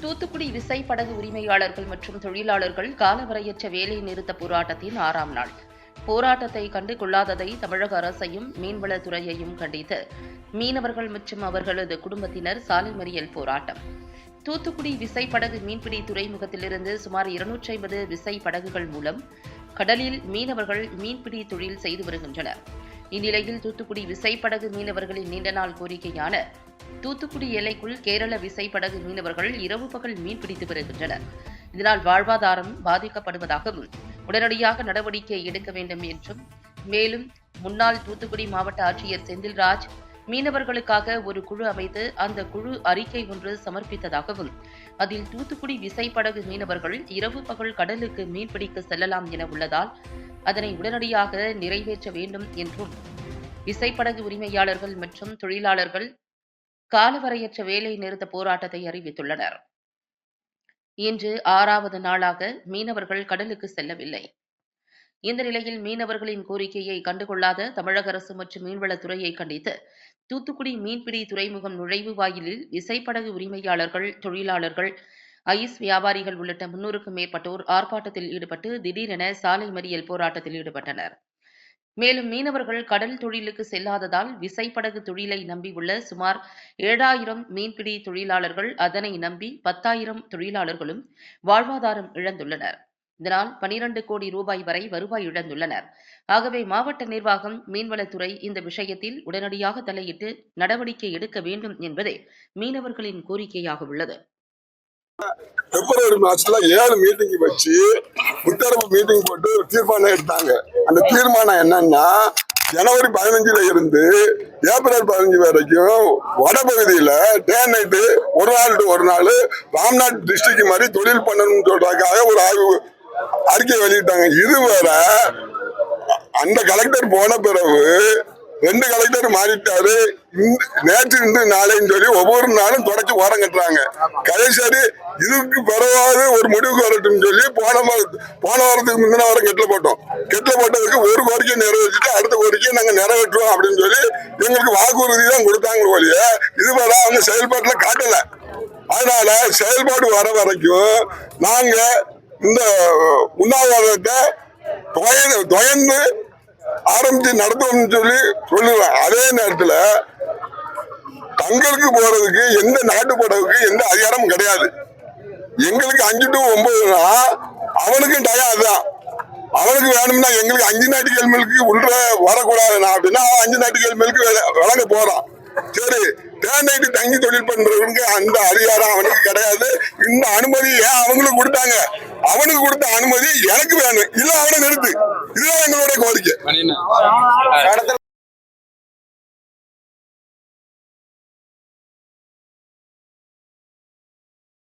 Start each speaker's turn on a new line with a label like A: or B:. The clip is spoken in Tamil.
A: தூத்துக்குடி விசைப்படகு உரிமையாளர்கள் மற்றும் தொழிலாளர்கள் காலவரையற்ற வேலை நிறுத்த போராட்டத்தின் ஆறாம் நாள். போராட்டத்தை கண்டு கொள்ளாததை தமிழக அரசையும் மீன்வளத்துறையையும் கண்டித்து மீனவர்கள் மற்றும் அவர்களது குடும்பத்தினர் சாலை மறியல் போராட்டம். தூத்துக்குடி விசைப்படகு மீன்பிடி துறைமுகத்திலிருந்து சுமார் இருநூற்றி ஐம்பது விசை படகுகள் மூலம் கடலில் மீனவர்கள் மீன்பிடி தொழில் செய்து வருகின்றனர். இந்நிலையில் தூத்துக்குடி விசைப்படகு மீனவர்களின் நீண்ட நாள் கோரிக்கையான தூத்துக்குடி எல்லைக்குள் கேரள விசைப்படகு மீனவர்கள் இரவு பகல் மீன்பிடித்து வருகின்றனர் இதனால் வாழ்வாதாரம் பாதிக்கப்படுவதாகவும் உடனடியாக நடவடிக்கை எடுக்க வேண்டும் என்றும் மேலும் முன்னாள் தூத்துக்குடி மாவட்ட ஆட்சியர் செந்தில்ராஜ் மீனவர்களுக்காக ஒரு குழு அமைத்து அந்த குழு அறிக்கை ஒன்று சமர்ப்பித்ததாகவும் அதில் தூத்துக்குடி விசைப்படகு மீனவர்கள் இரவு பகல் கடலுக்கு மீன்பிடிக்க செல்லலாம் என உள்ளதால் அதனை உடனடியாக நிறைவேற்ற வேண்டும் என்றும் விசைப்படகு உரிமையாளர்கள் மற்றும் தொழிலாளர்கள் காலவரையற்ற வேலை நிறுத்த போராட்டத்தை அறிவித்துள்ளனர். இன்று ஆறாவது நாளாக மீனவர்கள் கடலுக்கு செல்லவில்லை. இந்த நிலையில் மீனவர்களின் கோரிக்கையை கண்டுகொள்ளாத தமிழக அரசு மற்றும் மீன்வளத்துறையை கண்டித்து தூத்துக்குடி மீன்பிடி துறைமுகம் நுழைவு வாயிலில் விசைப்படகு உரிமையாளர்கள் தொழிலாளர்கள் ஐஸ் வியாபாரிகள் உள்ளிட்ட முன்னூறுக்கும் மேற்பட்டோர் ஆர்ப்பாட்டத்தில் ஈடுபட்டு திடீரென சாலை மறியல் போராட்டத்தில் ஈடுபட்டனர். மேலும் மீனவர்கள் கடல் தொழிலுக்கு செல்லாததால் விசைப்படகு தொழிலை நம்பியுள்ள சுமார் ஏழாயிரம் மீன்பிடி தொழிலாளர்கள் அதனை நம்பி பத்தாயிரம் தொழிலாளர்களும் வாழ்வாதாரம் இழந்துள்ளனர். இதனால் பனிரண்டு கோடி ரூபாய் வரை வருவாய் இழந்துள்ளனர். ஆகவே மாவட்ட நிர்வாகம் மீன்வளத்துறை இந்த விஷயத்தில் உடனடியாக தலையிட்டு நடவடிக்கை எடுக்க வேண்டும் என்பதே மீனவர்களின் கோரிக்கையாக உள்ளது.
B: பிப்ரவரி மாசத்துல ஏழு மீட்டிங் வச்சு முத்தரப்பு மீட்டிங் போட்டு ஒரு தீர்மானம் எடுத்தாங்க. அந்த தீர்மானம் என்னன்னா ஜனவரி பதினஞ்சுல இருந்து ஏப்ரல் பதினஞ்சு வரைக்கும் வடபகுதியில டே நைட்டு ஒரு நாள் டு ஒரு நாள் ராம்நாத் டிஸ்ட்ரிக்ட் மாதிரி தொழில் பண்ணணும்னு சொல்றதுக்காக ஒரு ஆய்வு அறிக்கை வெளியிட்டாங்க. இதுவரை அந்த கலெக்டர் போன பிறகு ரெண்டு கலெக்டர் மாறிட்டாரு. நேற்று இன்று நாளைன்னு சொல்லி ஒவ்வொரு நாளும் தொடச்சி ஓரம் கட்டுறாங்க. கடைசரி இதுக்கு பிறவாது ஒரு முடிவுக்கு வரட்டும் சொல்லி போன போன வாரத்துக்கு முந்தின வாரம் கெட்டில் போட்டோம். கெட்டில் போட்டதுக்கு ஒரு கோரிக்கை நிறைவேற்றிட்டு அடுத்த கோரிக்கையை நாங்கள் நிறைவேற்றுவோம் அப்படின்னு சொல்லி எங்களுக்கு வாக்குறுதி தான் கொடுத்தாங்க ஒழிய இதுவரை அவங்க செயல்பாட்டில் காட்டல. அதனால செயல்பாடு வர வரைக்கும் நாங்கள் இந்த உண்ணாவிரதத்தை தொய- தொயந்து ஆரம்பிச்சு நடத்துவோம்னு சொல்லி சொல்லுவேன். அதே நேரத்துல தங்களுக்கு போறதுக்கு எந்த நாட்டு படகுக்கு எந்த அதிகாரமும் கிடையாது. எங்களுக்கு அஞ்சு டு ஒன்பதுனா அவனுக்கும் டயம் அதுதான். அவனுக்கு வேணும்னா எங்களுக்கு அஞ்சு நாட்டு கேள்விக்கு உள்ள வரக்கூடாதுண்ணா அப்படின்னா அஞ்சு நாட்டு கேள்விக்கு வழங்க போறான். சரி தேநைட்டு தங்கி தொழில் பண்றவனுக்கு அந்த அதிகாரம் அவனுக்கு கிடையாது. இந்த அனுமதி ஏன் அவங்களுக்கு கொடுத்தாங்க? அவனுக்கு கொடுத்த அனுமதி எனக்கு வேணும். இல்ல அவனை நிறுத்து. இதுதான் எங்களுடைய கோரிக்கை.